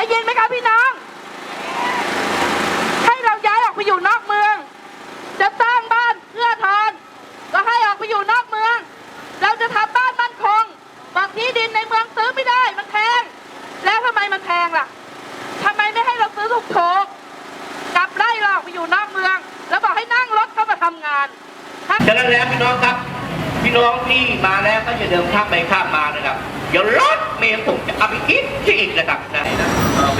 ได้ยินไหมคะพี่น้อง ให้เราย้ายออกไปอยู่นอกเมือง จะสร้างบ้านเพื่อทานก็ให้ออกไปอยู่นอกเมือง เราจะทำบ้านมั่นคงบอกที่ดินในเมืองซื้อไม่ได้มันแพงแล้วทำไมมันแพงล่ะทำไมไม่ให้เราซื้อถูกโถกกลับไล่เราออกไปอยู่นอกเมือง แล้วบอกให้นั่งรถเข้ามาทำงานถ้าฉะนั้นแล้วพี่น้องครับพี่น้องที่มาแล้วก็อย่าเดินข้ามไปข้ามมานะครับ เดี๋ยวรถเมล์ผมจะเอาไปอีกที่อีกนะครับนะ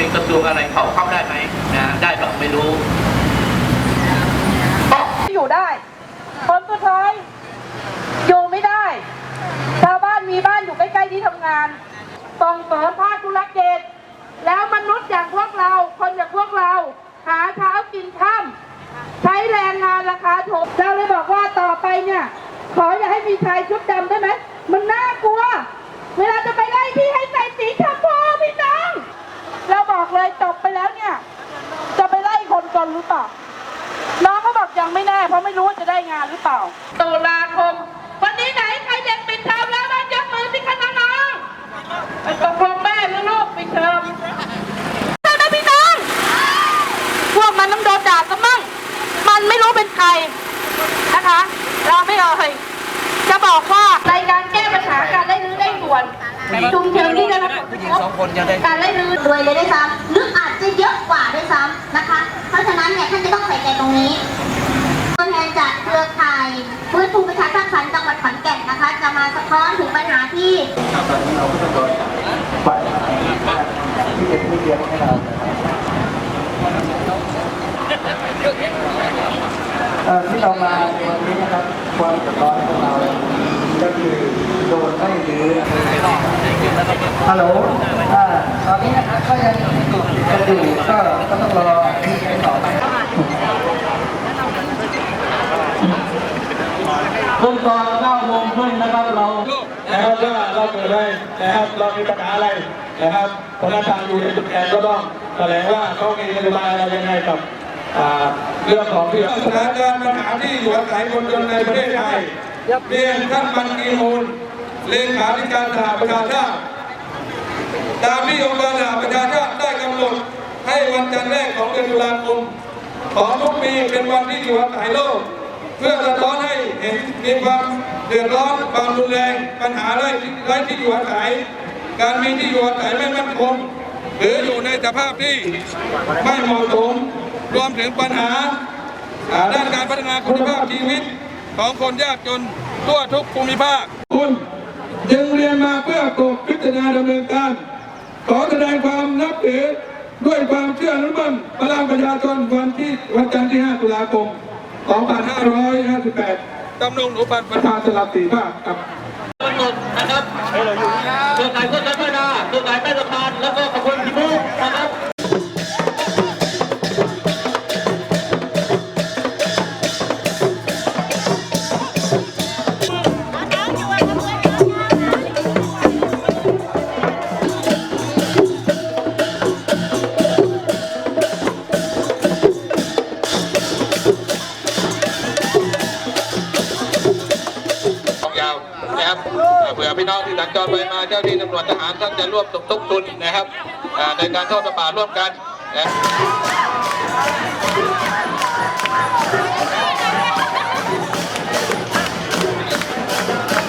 เป็นกระทรวงอะไรเขาเข้าได้ไหมนะได้หรอไม่รู้อยู่ได้ผลสุดท้ายอยู่ไม่ได้ ชาวบ้านมีบ้านอยู่ใกล้ๆที่ทำงานส่งเสริมภาคธุรกิจแล้วมนุษย์อย่างพวกเราคนอย่างพวกเรา หาเช้ากินค่ำใช้แรงงานราคาถูกเราเลยบอกว่าต่อไปเนี่ย ขออย่าให้มีชายชุดดำได้ไหมมันน่ากลัว เวลาจะไปไล่ที่ให้ใส่สีชมพูพี่น้อง เราบอกเลยจบไปแล้วเนี่ย จะไปไล่คนจนหรือเปล่า น้องเขาบอกยังไม่แน่ เพ ราะไม่รู้ว่าจะได้งานหรือเปล่า ตุลาคม วันนี้ไหนใครเด็กปิดเทอมแล้วบ้างยกมือสิคะน้องๆไปตกลงแม่หรือลูกปิดเทอมใช่ไหมพี่น้องพวกมันต้องโดนด่าซะมั่งมันไม่รู้เป็นใครนะคะ เราไม่เอ่ยจะบอกว่ารายการแก้ปัญหาการได้รื้อได้ด่วนชุมชนที่ได้รับผลกระทบการได้รื้อรวยเลยด้วยซ้ำหรืออาจจะเยอะกว่าด้วยซ้ำนะคะ เพราะฉะนั้นเนี่ยท่านจะต้องใส่ใจตรงนี้ หาที่เอ่อที่เรามาในวันนี้นะครับความเดือดร้อนของเราก็คือโดนไม่หรือฮัลโหลตอนนี้นะครับก็ยังกันอยู่ก็ต้องรอที่ต่อไป ขั้นตอน9โมงครึ่งนะครับเรานะครับว่าเราเกิดอะไรนะครับเรามีปัญหาอะไรนะครับพนักงานอยู่ในจุดแทนก็ต้องแถลงว่าเขามีนโยบายอะไรยังไงกับเรื่องของที่สถานการณ์ปัญหาที่อยู่อาศัยคนจนในประเทศไทยเรียนท่านบันกีมูลเลขาธิการสหประชาชาติตามที่องค์การสหประชาชาติได้กำหนดให้วันจันทร์แรกของเดือนตุลาคมของทุกปีเป็นวันที่อยู่อาศัยโลก เพื่อสะท้อนให้เห็นมีความเดือดร้อนความรุนแรงปัญหาไร้ไร้ที่อยู่อาศัย การมีที่อยู่อาศัยไม่มั่นคงหรืออยู่ในสภาพที่ไม่เหมาะสมรวมถึงปัญหาด้านการพัฒนาคุณภาพชีวิตของคนยากจนทั่วทุกภูมิภาคคุณจึงเรียนมาเพื่อกบพิจารณาดำเนินการ ขอแสดงความนับถือด้วยความเชื่อมั่นพลังประชาชนวันที่วันจันทร์ที่ 5 ตุลาคม 2558ดำรงอุปันประธานสลับสีภาคครับกำหนดนะครับเครือข่ายเพื่อการพัฒนาเครือข่ายใต้ส เผื่อพี่น้องที่สัญจรไปมาเจ้าที่ตำรวจทหารท่านจะร่วมสมทบทุนนะครับในการทอดประปาร่วมกันนะ